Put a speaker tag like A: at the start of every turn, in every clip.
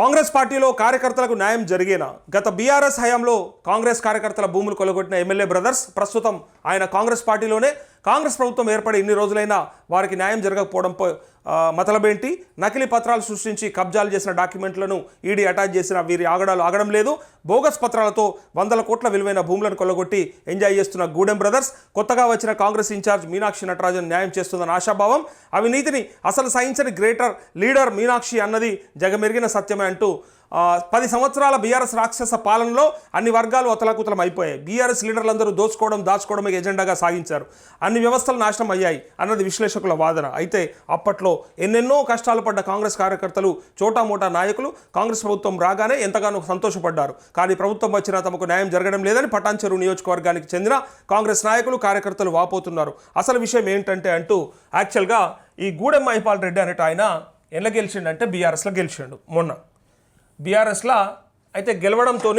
A: కాంగ్రెస్ పార్టీలో కార్యకర్తలకు న్యాయం జరిగేనా? గత బీఆర్ఎస్ హయాంలో కాంగ్రెస్ కార్యకర్తల భూములు కొలగొట్టిన ఎమ్మెల్యే బ్రదర్స్ ప్రస్తుతం ఆయన కాంగ్రెస్ పార్టీలోనే కాంగ్రెస్ ప్రభుత్వం ఏర్పడి ఇన్ని రోజులైనా వారికి న్యాయం జరగకపోవడంపై మతలబేంటి. నకిలీ పత్రాలు సృష్టించి కబ్జాలు చేసిన డాక్యుమెంట్లను ఈడీ అటాచ్ చేసిన వీరి ఆగడాలు ఆగడం లేదు. బోగస్ పత్రాలతో వందల కోట్ల విలువైన భూములను కొల్లగొట్టి ఎంజాయ్ చేస్తున్న గూడెం బ్రదర్స్ కొత్తగా వచ్చిన కాంగ్రెస్ ఇన్ఛార్జ్ మీనాక్షి నటరాజన్ న్యాయం చేస్తుందన్న ఆశాభావం. అవినీతిని అసలు సహించని గ్రేటర్ లీడర్ మీనాక్షి అన్నది జగమెరిగిన సత్యమే అంటూ పది సంవత్సరాల బీఆర్ఎస్ రాక్షస పాలనలో అన్ని వర్గాలు అతలాకుతలం అయిపోయాయి. బీఆర్ఎస్ లీడర్లందరూ దోచుకోవడం దాచుకోవడమే ఎజెండాగా సాగించారు. అన్ని వ్యవస్థలు నాశనం అయ్యాయి అన్నది విశ్లేషకుల వాదన. అయితే అప్పట్లో ఎన్నెన్నో కష్టాలు పడ్డ కాంగ్రెస్ కార్యకర్తలు చోటామోటా నాయకులు కాంగ్రెస్ ప్రభుత్వం రాగానే ఎంతగానో సంతోషపడ్డారు. కానీ ప్రభుత్వం వచ్చినా తమకు న్యాయం జరగడం లేదని పటాన్చెరు నియోజకవర్గానికి చెందిన కాంగ్రెస్ నాయకులు కార్యకర్తలు వాపోతున్నారు. అసలు విషయం ఏంటంటే అంటూ యాక్చువల్గా ఈ గూడెం మహిపాల్ రెడ్డి అనేట ఆయన ఎలా గెలిచిండంటే బీఆర్ఎస్లో గెలిచిండు మొన్న. బీఆర్ఎస్లా అయితే గెలవడంతో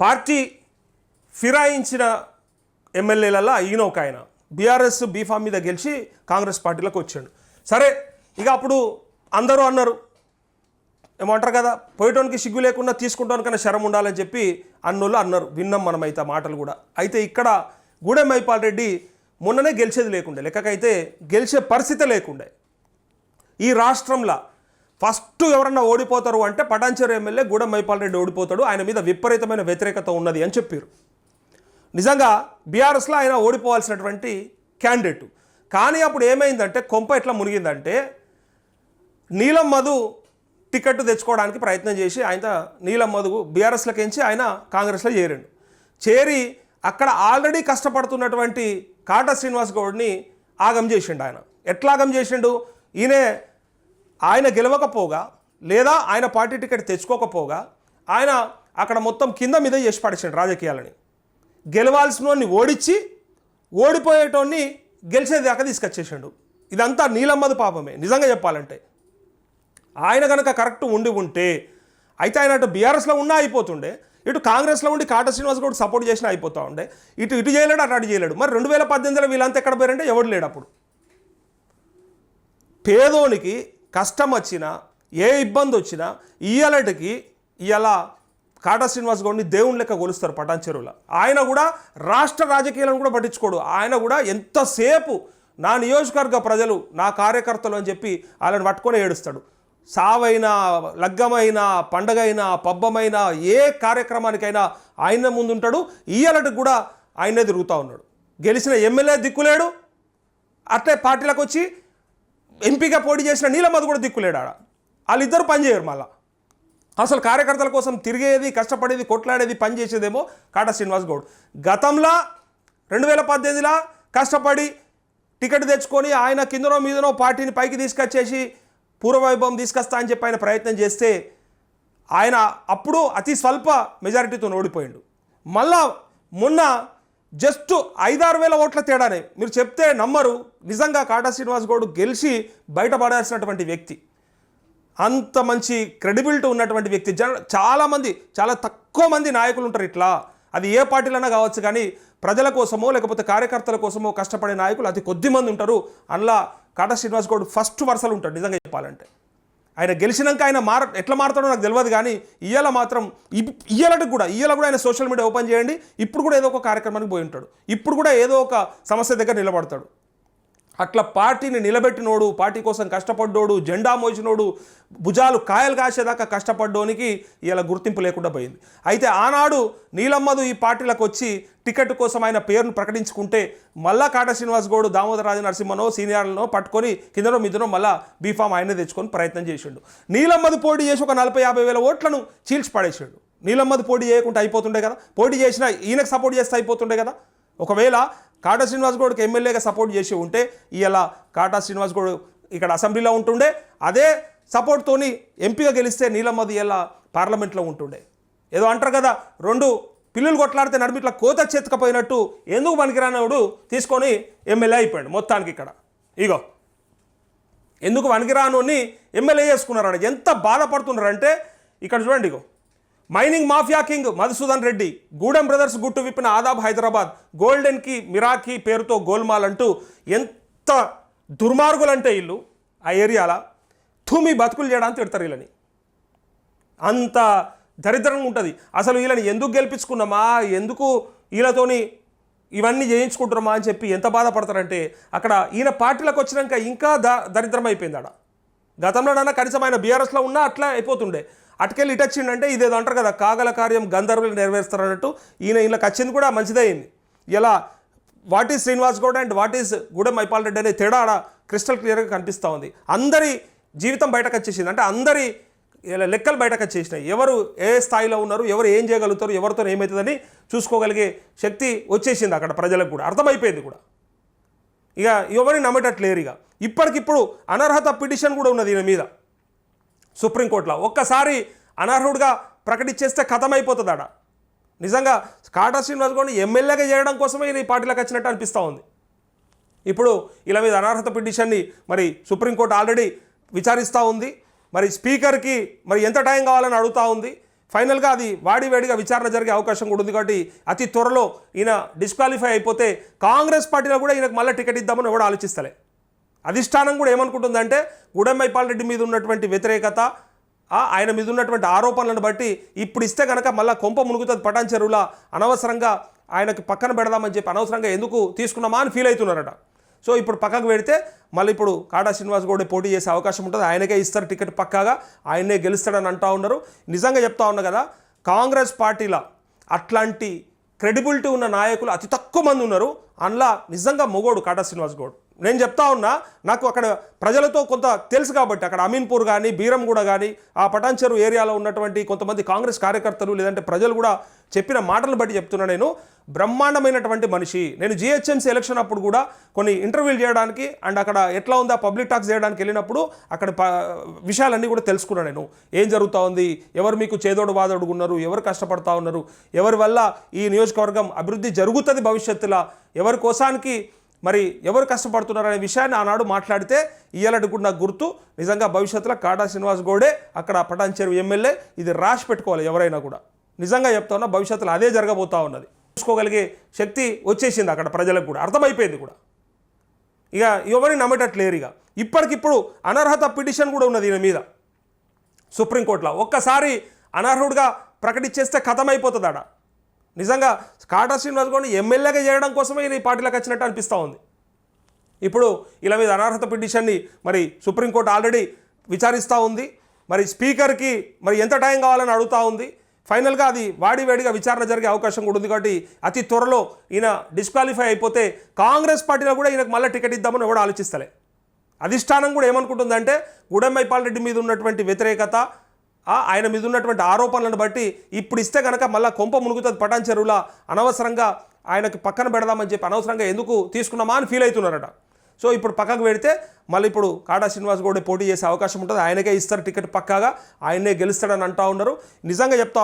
A: పార్టీ ఫిరాయించిన ఎమ్మెల్యేలలో ఈయన ఒక ఆయన. బీఆర్ఎస్ బీఫామ్ మీద గెలిచి కాంగ్రెస్ పార్టీలోకి వచ్చాడు. సరే ఇక అప్పుడు అందరూ అన్నారు ఏమంటారు కదా పోయటానికి సిగ్గు లేకుండా తీసుకుంటానికన్నా శరం ఉండాలని చెప్పి అన్నోళ్ళు అన్నారు. విన్నాం మనమైతే ఆ మాటలు కూడా. అయితే ఇక్కడ గూడెం మైపాల్ రెడ్డి మొన్ననే గెలిచేది లేకుండే లెక్కకైతే గెలిచే పరిస్థితి లేకుండే. ఈ రాష్ట్రంలో ఫస్ట్ ఎవరన్నా ఓడిపోతారు అంటే పటాన్చేరు ఎమ్మెల్యే గూడెం మైపాల్ రెడ్డి ఓడిపోతాడు. ఆయన మీద విపరీతమైన వ్యతిరేకత ఉన్నది అని చెప్పారు. నిజంగా బీఆర్ఎస్లో ఆయన ఓడిపోవాల్సినటువంటి క్యాండిడేట్. కానీ అప్పుడు ఏమైందంటే కొంప ఎట్లా మునిగిందంటే నీలం మధు టికెట్ తెచ్చుకోవడానికి ప్రయత్నం చేసి ఆయన నీలం మధు బీఆర్ఎస్లకించి ఆయన కాంగ్రెస్లో చేరాడు. చేరి అక్కడ ఆల్రెడీ కష్టపడుతున్నటువంటి కాటా శ్రీనివాస్ గౌడ్ని ఆగం చేసిండు ఆయన. ఎట్లా ఆగం చేసిండు? ఈయనే ఆయన గెలవకపోగా లేదా ఆయన పార్టీ టికెట్ తెచ్చుకోకపోగా ఆయన అక్కడ మొత్తం కింద మీద చేసి పడిచాడు రాజకీయాలని. గెలవాల్సినోడిని ఓడించి ఓడిపోయేటోడిని గెలిచేది దాకా తీసుకొచ్చేసాడు. ఇదంతా నీలమ్మది పాపమే నిజంగా చెప్పాలంటే. ఆయన కనుక కరెక్ట్ ఉండి ఉంటే అయితే ఆయన అటు బీఆర్ఎస్లో ఉన్నా అయిపోతుండే ఇటు కాంగ్రెస్లో ఉండి కాట శ్రీనివాస్ కూడా సపోర్ట్ చేసినా అయిపోతూ ఉండే ఇటు ఇటు చేయలేడు అటు అటు చేయలేడు. మరి రెండు వేల పద్దెనిమిదిలో వీళ్ళంతా ఎక్కడ పోయారంటే ఎవడు లేడు అప్పుడు. పేదోనికి కష్టం వచ్చినా ఏ ఇబ్బంది వచ్చినా ఇయ్యలటికి ఇలా కాటా శ్రీనివాస్ గౌడ్ని దేవుని లెక్క కొలుస్తారు పటాన్ చెరువులో. ఆయన కూడా రాష్ట్ర రాజకీయాలను కూడా పట్టించుకోడు. ఆయన కూడా ఎంతసేపు నా నియోజకవర్గ ప్రజలు నా కార్యకర్తలు అని చెప్పి వాళ్ళని పట్టుకొని ఏడుస్తాడు. సావైనా లగ్గమైనా పండగైనా పబ్బమైనా ఏ కార్యక్రమానికైనా ఆయన ముందుంటాడు. ఈయలటికి కూడా ఆయనే తిరుగుతూ ఉన్నాడు. గెలిచిన ఎమ్మెల్యే దిక్కులేడు. అట్లే పార్టీలకు వచ్చి ఎంపీగా పోటీ చేసిన నీలమధు కూడా దిక్కులేడు ఆడ వాళ్ళిద్దరు పనిచేయరు మళ్ళీ. అసలు కార్యకర్తల కోసం తిరిగేది కష్టపడేది కొట్లాడేది పనిచేసేదేమో కాటా శ్రీనివాస్ గౌడ్. గతంలో రెండు వేల పద్దెనిమిదిలో కష్టపడి టికెట్ తెచ్చుకొని ఆయన కిందనో మీదనో పార్టీని పైకి తీసుకొచ్చేసి పూర్వవైభవం తీసుకొస్తా అని చెప్పి ఆయన ప్రయత్నం చేస్తే ఆయన అప్పుడు అతి స్వల్ప మెజారిటీతో ఓడిపోయిండు. మళ్ళా మొన్న జస్ట్ ఐదారు వేల ఓట్ల తేడానే. మీరు చెప్తే నమ్మరు. నిజంగా కాటా శ్రీనివాస్ గౌడ్ గెలిచి బయటపడాల్సినటువంటి వ్యక్తి. అంత మంచి క్రెడిబిలిటీ ఉన్నటువంటి వ్యక్తి. జన చాలామంది చాలా తక్కువ మంది నాయకులు ఉంటారు ఇట్లా. అది ఏ పార్టీలైనా కావచ్చు కానీ ప్రజల కోసమో లేకపోతే కార్యకర్తల కోసమో కష్టపడే నాయకులు అతి కొద్ది మంది ఉంటారు. అందులో కాటా శ్రీనివాస్ గౌడ్ ఫస్ట్ వరుసలు ఉంటాడు నిజంగా చెప్పాలంటే. ఆయన గెలిచినాక ఆయన మార ఎట్లా మారుతాడో నాకు తెలియదు కానీ ఇయ్యాల మాత్రం ఇయ్యాలకి కూడా ఇయ్యాల కూడా ఆయన సోషల్ మీడియా ఓపెన్ చేయండి. ఇప్పుడు కూడా ఏదో ఒక కార్యక్రమానికి పోయి ఉంటాడు. ఇప్పుడు కూడా ఏదో ఒక సమస్య దగ్గర నిలబడతాడు. అట్లా పార్టీని నిలబెట్టినోడు పార్టీ కోసం కష్టపడ్డోడు జెండా మోసినోడు భుజాలు కాయలు కాసేదాకా కష్టపడ్డోనికి ఇలా గుర్తింపు లేకుండా పోయింది. అయితే ఆనాడు నీలమ్మదు ఈ పార్టీలకు వచ్చి టికెట్ కోసం ఆయన పేరును ప్రకటించుకుంటే మళ్ళా కాట శ్రీనివాస్ గౌడ్ దామోదరాజ నరసింహనో సీనియర్లనో పట్టుకొని కిందనో మిద్దనో మళ్ళా బీఫామ్ ఆయనే తెచ్చుకొని ప్రయత్నం చేసిండు. నీలమ్మది పోటీ చేసి ఒక నలభై యాభై వేల ఓట్లను చీల్చి పడేసాడు నీలమ్మది పోటీ చేయకుండా అయిపోతుండే కదా? పోటీ చేసినా ఈయనకు సపోర్ట్ చేస్తే అయిపోతుండే కదా? ఒకవేళ కాటా శ్రీనివాస్ గౌడ్కి ఎమ్మెల్యేగా సపోర్ట్ చేసి ఉంటే ఇలా కాటా శ్రీనివాస్ గౌడ్ ఇక్కడ అసెంబ్లీలో ఉంటుండే అదే సపోర్ట్తోని ఎంపీగా గెలిస్తే నీలమ్మది ఇలా పార్లమెంట్లో ఉంటుండే. ఏదో అంటారు కదా రెండు పిల్లులు కొట్లాడితే నడిమిట్లా కోత చేతకపోయినట్టు ఎందుకు పనికిరానోడు తీసుకొని ఎమ్మెల్యే అయిపోయాడు మొత్తానికి ఇక్కడ. ఇగో ఎందుకు పనికిరానోని ఎమ్మెల్యే చేసుకున్నారని ఎంత బాధపడుతున్నారంటే ఇక్కడ చూడండి ఇగో mining mafia king Madhusudan Reddy Gudem brothers గుట్టు విప్పిన ఆదాబ్ హైదరాబాద్ గోల్డెన్కి మిరాకి పేరుతో గోల్మాల్ అంటూ ఎంత దుర్మార్గులంటే వీళ్ళు ఆ ఏరియాల. తుమి బతుకులు చేయడానికి తిడతారు వీళ్ళని. అంత దరిద్రంగా ఉంటుంది. అసలు వీళ్ళని ఎందుకు గెలిపించుకున్నామా? ఎందుకు వీళ్ళతోని ఇవన్నీ చేయించుకుంటున్నామా అని చెప్పి ఎంత బాధపడతారంటే అక్కడ ఈయన పార్టీలకు వచ్చినాక ఇంకా ద దరిద్రం అయిపోయింది ఆడ గతంలోనైనా కనీసం ఆయన బీఆర్ఎస్లో ఉన్నా అట్లా అయిపోతుండే. అటుకెళ్ళి ఇటొచ్చిండంటే ఇదేదో అంటారు కదా కాగల కార్యం గంధర్వులు నెరవేరుస్తారన్నట్టు ఈయన ఇలా వచ్చింది కూడా మంచిదయింది. ఇలా what is Srinivas Goud and what is Gudem Mahipal Reddy అనే తేడా ఆడ క్రిస్టల్ క్లియర్గా కనిపిస్తూ ఉంది. అందరి జీవితం బయటకు వచ్చేసింది. అంటే అందరి ఇలా లెక్కలు బయటకు వచ్చేసినాయి. ఎవరు ఏ స్థాయిలో ఉన్నారు ఎవరు ఏం చేయగలుగుతారు ఎవరితో ఏమవుతుందని చూసుకోగలిగే శక్తి వచ్చేసింది అక్కడ ప్రజలకు కూడా. అర్థమైపోయింది కూడా. ఇక ఎవరిని నమ్మేటట్లేరు ఇక. ఇప్పటికిప్పుడు అనర్హత పిటిషన్ కూడా ఉన్నది ఈయన మీద. సుప్రీంకోర్టులో. ఒక్కసారి అనర్హుడిగా ప్రకటించేస్తే అయిపోతుంది ఆడ నిజంగా కాటా శ్రీనివాస్ గౌడ్ని ఎమ్మెల్యేగా చేయడం కోసమే ఈయన ఈ పార్టీలోకి వచ్చినట్టు అనిపిస్తూ ఉంది. ఇప్పుడు ఇలా మీద అనర్హత పిటిషన్ని మరి సుప్రీంకోర్టు ఆల్రెడీ విచారిస్తూ ఉంది. మరి స్పీకర్కి మరి ఎంత టైం కావాలని అడుగుతూ ఉంది. ఫైనల్గా అది వాడివేడిగా విచారణ జరిగే అవకాశం కూడా ఉంది కాబట్టి అతి త్వరలో ఈయన డిస్క్వాలిఫై అయిపోతే కాంగ్రెస్ పార్టీలో కూడా ఈయనకు మళ్ళీ టికెట్ ఇద్దామని ఎవడు ఆలోచిస్తలే. అధిష్టానం కూడా ఏమనుకుంటుందంటే గుడెంమైపాల్ రెడ్డి మీద ఉన్నటువంటి వ్యతిరేకత ఆయన మీద ఉన్నటువంటి ఆరోపణలను బట్టి ఇప్పుడు ఇస్తే కనుక మళ్ళీ కొంప మునుగుతుంది పటాన్ చెరువులా అనవసరంగా ఆయనకి పక్కన పెడదామని చెప్పి అనవసరంగా ఎందుకు తీసుకున్నామా అని ఫీల్ అవుతున్నారట. సో ఇప్పుడు పక్కకు పెడితే మళ్ళీ ఇప్పుడు కాటా శ్రీనివాస్ గౌడ్ పోటీ చేసే అవకాశం ఉంటుంది. ఆయనకే ఇస్తారు టికెట్ పక్కాగా ఆయనే గెలుస్తాడని అంటూ ఉన్నారు నిజంగా చెప్తా ఉన్నా కదా కాంగ్రెస్ పార్టీలో అట్లాంటి క్రెడిబిలిటీ ఉన్న నాయకులు అతి తక్కువ మంది ఉన్నారు. అందులో నిజంగా మొగోడు కాటా శ్రీనివాస్ గౌడ్. నేను చెప్తా ఉన్నా నాకు అక్కడ ప్రజలతో కొంత తెలుసు కాబట్టి అక్కడ అమీన్పూర్ కానీ బీరంగూడ కానీ ఆ పటాన్చెరు ఏరియాలో ఉన్నటువంటి కొంతమంది కాంగ్రెస్ కార్యకర్తలు లేదంటే ప్రజలు కూడా చెప్పిన మాటలను బట్టి చెప్తున్నా నేను. బ్రహ్మాండమైనటువంటి మనిషి. నేను జిహెచ్ఎంసీ ఎలక్షన్ అప్పుడు కూడా కొన్ని ఇంటర్వ్యూలు చేయడానికి అండ్ అక్కడ ఎట్లా ఉందా పబ్లిక్ టాక్స్ చేయడానికి వెళ్ళినప్పుడు అక్కడ విషయాలన్నీ కూడా తెలుసుకున్నాను నేను. ఏం జరుగుతూ ఉంది ఎవరు మీకు చేదోడు వాదోడు ఉన్నారు ఎవరు కష్టపడతా ఉన్నారు ఎవరి వల్ల ఈ నియోజకవర్గం అభివృద్ధి జరుగుతుంది భవిష్యత్తులో ఎవరి కోసానికి మరి ఎవరు కష్టపడుతున్నారు అనే విషయాన్ని ఆనాడు మాట్లాడితే ఇయ్యాలటి కూడా నాకు గుర్తు నిజంగా భవిష్యత్తులో కాటా శ్రీనివాస్ గౌడే అక్కడ పటాన్చేరు ఎమ్మెల్యే ఇది రాసి పెట్టుకోవాలి ఎవరైనా కూడా. నిజంగా చెప్తా ఉన్నా భవిష్యత్తులో అదే జరగబోతా ఉన్నది. చూసుకోగలిగే శక్తి వచ్చేసింది అక్కడ ప్రజలకు కూడా. అర్థమైపోయింది కూడా. ఇక ఎవరిని నమ్మేటట్లేరు ఇక. ఇప్పటికిప్పుడు అనర్హత పిటిషన్ కూడా ఉన్నది ఈయన మీద. సుప్రీంకోర్టులో ఒక్కసారి అనర్హుడిగా ప్రకటించేస్తే కథమైపోతుంది ఆడ. నిజంగా కాటా శ్రీనివాస్ గౌడ్ని ఎమ్మెల్యేగా చేయడం కోసమే ఈయన ఈ పార్టీలోకి వచ్చినట్టు అనిపిస్తూ ఉంది. ఇప్పుడు ఇలా మీద అనర్హత పిటిషన్ని మరి సుప్రీంకోర్టు ఆల్రెడీ విచారిస్తూ ఉంది. మరి స్పీకర్కి మరి ఎంత టైం కావాలని అడుగుతూ ఉంది. ఫైనల్గా అది వాడివేడిగా విచారణ జరిగే అవకాశం కూడా ఉంది కాబట్టి అతి త్వరలో ఈయన డిస్క్వాలిఫై అయిపోతే కాంగ్రెస్ పార్టీలో కూడా ఈయనకు మళ్ళీ టికెట్ ఇద్దామని కూడా ఆలోచిస్తలే. అధిష్టానం కూడా ఏమనుకుంటుందంటే గుడెంమైపాల్ రెడ్డి మీద ఉన్నటువంటి వ్యతిరేకత ఆయన మీద ఉన్నటువంటి ఆరోపణలను బట్టి ఇప్పుడు ఇస్తే కనుక మళ్ళీ కొంప మునుగుతుంది పటాన్ చెరువులా. అనవసరంగా ఆయనకు పక్కన పెడదామని చెప్పి అనవసరంగా ఎందుకు తీసుకున్నామా అని ఫీల్ అవుతున్నారట. సో ఇప్పుడు పక్కకు పెడితే మళ్ళీ ఇప్పుడు కాటా శ్రీనివాస్ గౌడ్ పోటీ చేసే అవకాశం ఉంటుంది. ఆయనకే ఇస్తారు టికెట్ పక్కాగా. ఆయనే గెలుస్తాడని అంటా ఉన్నారు. నిజంగా చెప్తా